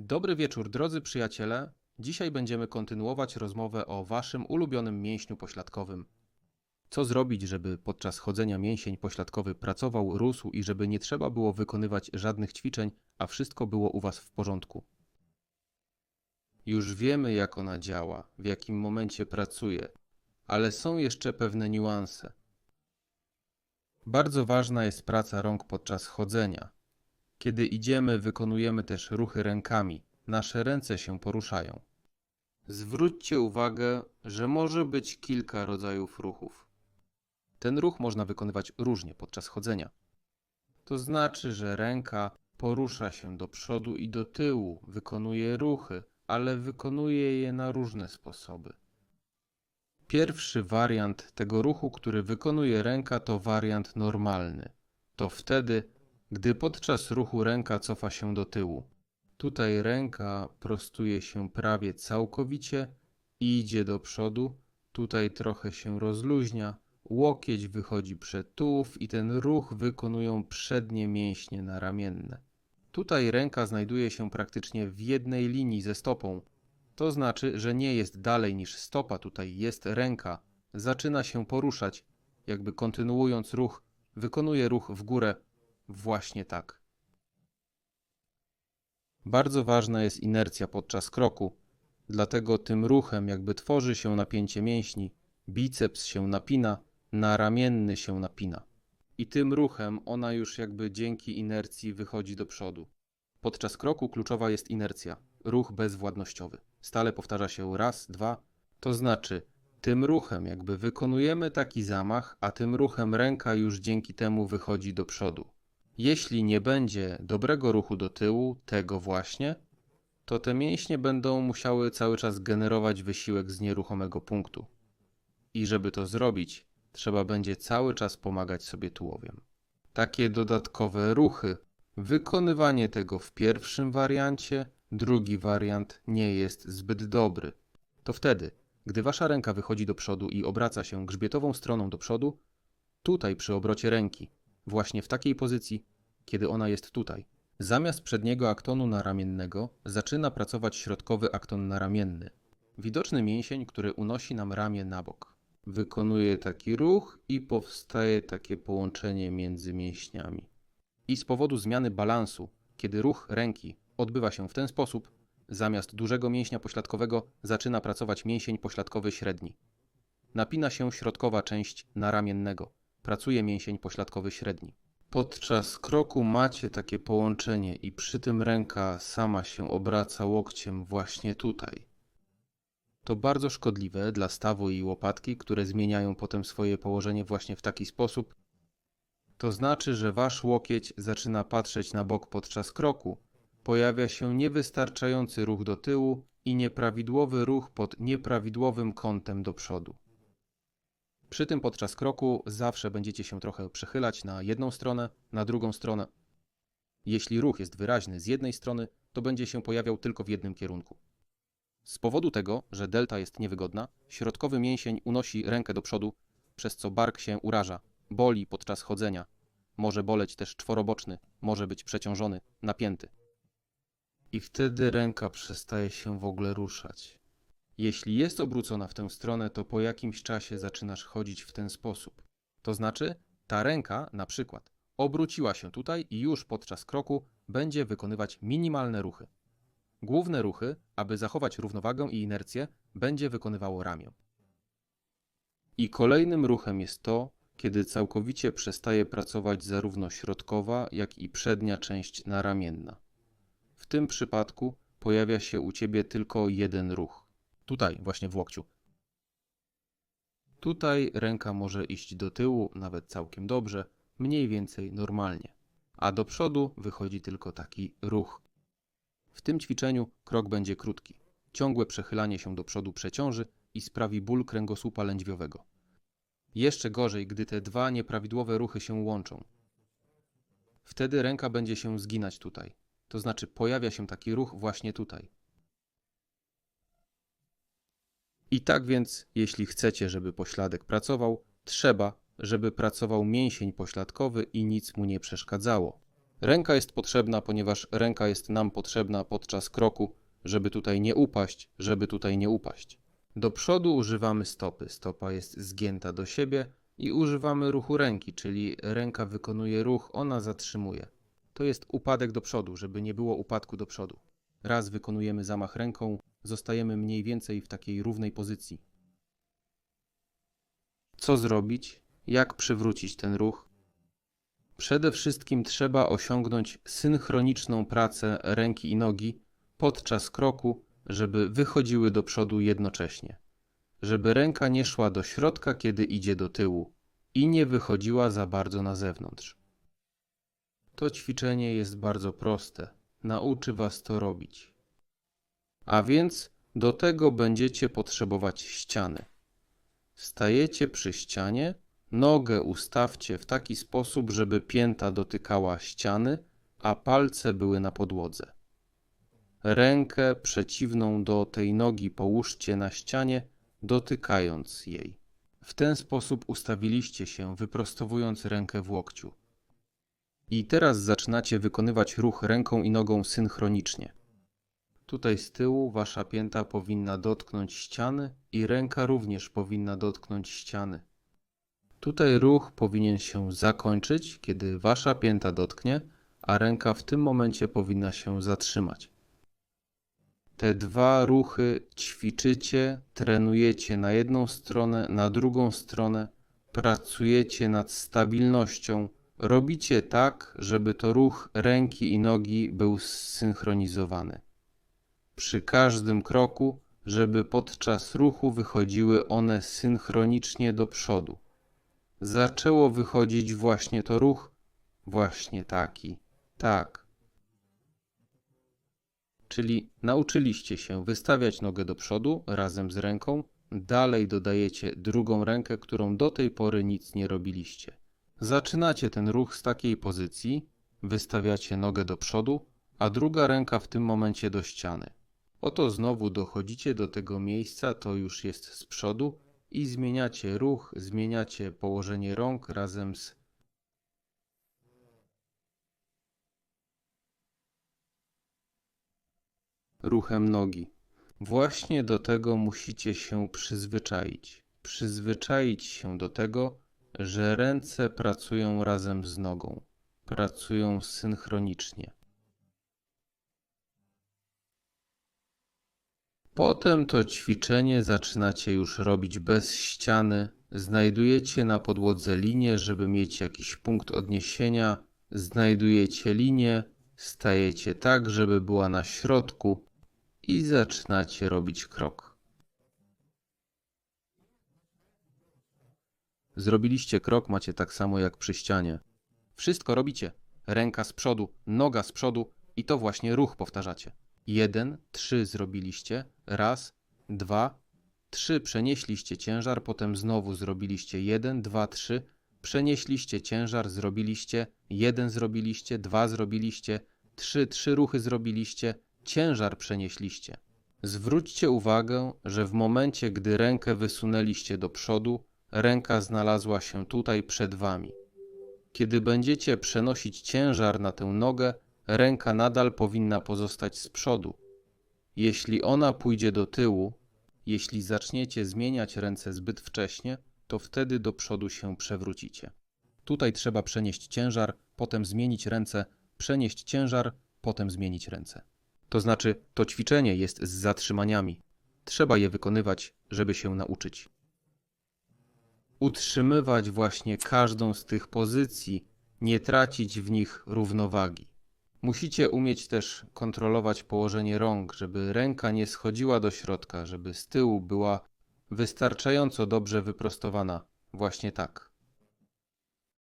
Dobry wieczór, drodzy przyjaciele. Dzisiaj będziemy kontynuować rozmowę o waszym ulubionym mięśniu pośladkowym. Co zrobić, żeby podczas chodzenia mięsień pośladkowy pracował, rósł i żeby nie trzeba było wykonywać żadnych ćwiczeń, a wszystko było u was w porządku? Już wiemy, jak ona działa, w jakim momencie pracuje, ale są jeszcze pewne niuanse. Bardzo ważna jest praca rąk podczas chodzenia. Kiedy idziemy, wykonujemy też ruchy rękami. Nasze ręce się poruszają. Zwróćcie uwagę, że może być kilka rodzajów ruchów. Ten ruch można wykonywać różnie podczas chodzenia. To znaczy, że ręka porusza się do przodu i do tyłu, wykonuje ruchy, ale wykonuje je na różne sposoby. Pierwszy wariant tego ruchu, który wykonuje ręka, to wariant normalny. To wtedy, gdy podczas ruchu ręka cofa się do tyłu. Tutaj ręka prostuje się prawie całkowicie i idzie do przodu. Tutaj trochę się rozluźnia, łokieć wychodzi przed tułów i ten ruch wykonują przednie mięśnie naramienne. Tutaj ręka znajduje się praktycznie w jednej linii ze stopą. To znaczy, że nie jest dalej niż stopa, tutaj jest ręka. Zaczyna się poruszać, jakby kontynuując ruch, wykonuje ruch w górę właśnie tak. Bardzo ważna jest inercja podczas kroku, dlatego tym ruchem jakby tworzy się napięcie mięśni, biceps się napina, naramienny się napina. I tym ruchem ona już jakby dzięki inercji wychodzi do przodu. Podczas kroku kluczowa jest inercja, ruch bezwładnościowy. Stale powtarza się raz, dwa, to znaczy tym ruchem jakby wykonujemy taki zamach, a tym ruchem ręka już dzięki temu wychodzi do przodu. Jeśli nie będzie dobrego ruchu do tyłu, tego właśnie, to te mięśnie będą musiały cały czas generować wysiłek z nieruchomego punktu. I żeby to zrobić, trzeba będzie cały czas pomagać sobie tułowiem. Takie dodatkowe ruchy, wykonywanie tego w pierwszym wariancie, drugi wariant nie jest zbyt dobry. To wtedy, gdy wasza ręka wychodzi do przodu i obraca się grzbietową stroną do przodu, tutaj przy obrocie ręki właśnie w takiej pozycji, kiedy ona jest tutaj. Zamiast przedniego aktonu naramiennego zaczyna pracować środkowy akton naramienny. Widoczny mięsień, który unosi nam ramię na bok. Wykonuje taki ruch i powstaje takie połączenie między mięśniami. I z powodu zmiany balansu, kiedy ruch ręki odbywa się w ten sposób, zamiast dużego mięśnia pośladkowego zaczyna pracować mięsień pośladkowy średni. Napina się środkowa część naramiennego pracuje mięsień pośladkowy średni. Podczas kroku macie takie połączenie i przy tym ręka sama się obraca łokciem właśnie tutaj. To bardzo szkodliwe dla stawu i łopatki, które zmieniają potem swoje położenie właśnie w taki sposób. To znaczy, że wasz łokieć zaczyna patrzeć na bok podczas kroku. Pojawia się niewystarczający ruch do tyłu i nieprawidłowy ruch pod nieprawidłowym kątem do przodu. Przy tym podczas kroku zawsze będziecie się trochę przechylać na jedną stronę, na drugą stronę. Jeśli ruch jest wyraźny z jednej strony, to będzie się pojawiał tylko w jednym kierunku. Z powodu tego, że delta jest niewygodna, środkowy mięsień unosi rękę do przodu, przez co bark się uraża, boli podczas chodzenia. Może boleć też czworoboczny, może być przeciążony, napięty. I wtedy ręka przestaje się w ogóle ruszać. Jeśli jest obrócona w tę stronę, to po jakimś czasie zaczynasz chodzić w ten sposób. To znaczy, ta ręka, na przykład, obróciła się tutaj i już podczas kroku będzie wykonywać minimalne ruchy. Główne ruchy, aby zachować równowagę i inercję, będzie wykonywało ramię. I kolejnym ruchem jest to, kiedy całkowicie przestaje pracować zarówno środkowa, jak i przednia część naramienna. W tym przypadku pojawia się u ciebie tylko jeden ruch. Tutaj, właśnie w łokciu. Tutaj ręka może iść do tyłu, nawet całkiem dobrze, mniej więcej normalnie. A do przodu wychodzi tylko taki ruch. W tym ćwiczeniu krok będzie krótki. Ciągłe przechylanie się do przodu przeciąży i sprawi ból kręgosłupa lędźwiowego. Jeszcze gorzej, gdy te dwa nieprawidłowe ruchy się łączą. Wtedy ręka będzie się zginać tutaj. To znaczy pojawia się taki ruch właśnie tutaj. I tak więc, jeśli chcecie, żeby pośladek pracował, trzeba, żeby pracował mięsień pośladkowy i nic mu nie przeszkadzało. Ręka jest potrzebna, ponieważ ręka jest nam potrzebna podczas kroku, żeby tutaj nie upaść, żeby tutaj nie upaść. Do przodu używamy stopy. Stopa jest zgięta do siebie i używamy ruchu ręki, czyli ręka wykonuje ruch, ona zatrzymuje. To jest upadek do przodu, żeby nie było upadku do przodu. Raz wykonujemy zamach ręką, zostajemy mniej więcej w takiej równej pozycji. Co zrobić? Jak przywrócić ten ruch? Przede wszystkim trzeba osiągnąć synchroniczną pracę ręki i nogi podczas kroku, żeby wychodziły do przodu jednocześnie. Żeby ręka nie szła do środka, kiedy idzie do tyłu i nie wychodziła za bardzo na zewnątrz. To ćwiczenie jest bardzo proste. Nauczy Was to robić. A więc do tego będziecie potrzebować ściany. Stajecie przy ścianie, nogę ustawcie w taki sposób, żeby pięta dotykała ściany, a palce były na podłodze. Rękę przeciwną do tej nogi połóżcie na ścianie, dotykając jej. W ten sposób ustawiliście się, wyprostowując rękę w łokciu. I teraz zaczynacie wykonywać ruch ręką i nogą synchronicznie. Tutaj z tyłu wasza pięta powinna dotknąć ściany i ręka również powinna dotknąć ściany. Tutaj ruch powinien się zakończyć, kiedy wasza pięta dotknie, a ręka w tym momencie powinna się zatrzymać. Te dwa ruchy ćwiczycie, trenujecie na jedną stronę, na drugą stronę, pracujecie nad stabilnością. Robicie tak, żeby to ruch ręki i nogi był zsynchronizowany. Przy każdym kroku, żeby podczas ruchu wychodziły one synchronicznie do przodu. Zaczęło wychodzić właśnie to ruch, właśnie taki, tak. Czyli nauczyliście się wystawiać nogę do przodu razem z ręką, dalej dodajecie drugą rękę, którą do tej pory nic nie robiliście. Zaczynacie ten ruch z takiej pozycji, wystawiacie nogę do przodu, a druga ręka w tym momencie do ściany. Oto znowu dochodzicie do tego miejsca, to już jest z przodu i zmieniacie ruch, zmieniacie położenie rąk razem z ruchem nogi. Właśnie do tego musicie się przyzwyczaić. Przyzwyczaić się do tego, że ręce pracują razem z nogą, pracują synchronicznie. Potem to ćwiczenie zaczynacie już robić bez ściany. Znajdujecie na podłodze linię, żeby mieć jakiś punkt odniesienia. Znajdujecie linię, stajecie tak, żeby była na środku i zaczynacie robić krok. Zrobiliście krok, macie tak samo jak przy ścianie. Wszystko robicie. Ręka z przodu, noga z przodu i to właśnie ruch powtarzacie. Jeden, trzy zrobiliście, raz, dwa, trzy przenieśliście ciężar, potem znowu zrobiliście jeden, dwa, trzy, przenieśliście ciężar, zrobiliście, jeden zrobiliście, dwa zrobiliście, trzy, trzy ruchy zrobiliście, ciężar przenieśliście. Zwróćcie uwagę, że w momencie, gdy rękę wysunęliście do przodu, ręka znalazła się tutaj przed wami. Kiedy będziecie przenosić ciężar na tę nogę, ręka nadal powinna pozostać z przodu. Jeśli ona pójdzie do tyłu, jeśli zaczniecie zmieniać ręce zbyt wcześnie, to wtedy do przodu się przewrócicie. Tutaj trzeba przenieść ciężar, potem zmienić ręce, przenieść ciężar, potem zmienić ręce. To znaczy, to ćwiczenie jest z zatrzymaniami. Trzeba je wykonywać, żeby się nauczyć. Utrzymywać właśnie każdą z tych pozycji, nie tracić w nich równowagi. Musicie umieć też kontrolować położenie rąk, żeby ręka nie schodziła do środka, żeby z tyłu była wystarczająco dobrze wyprostowana. Właśnie tak.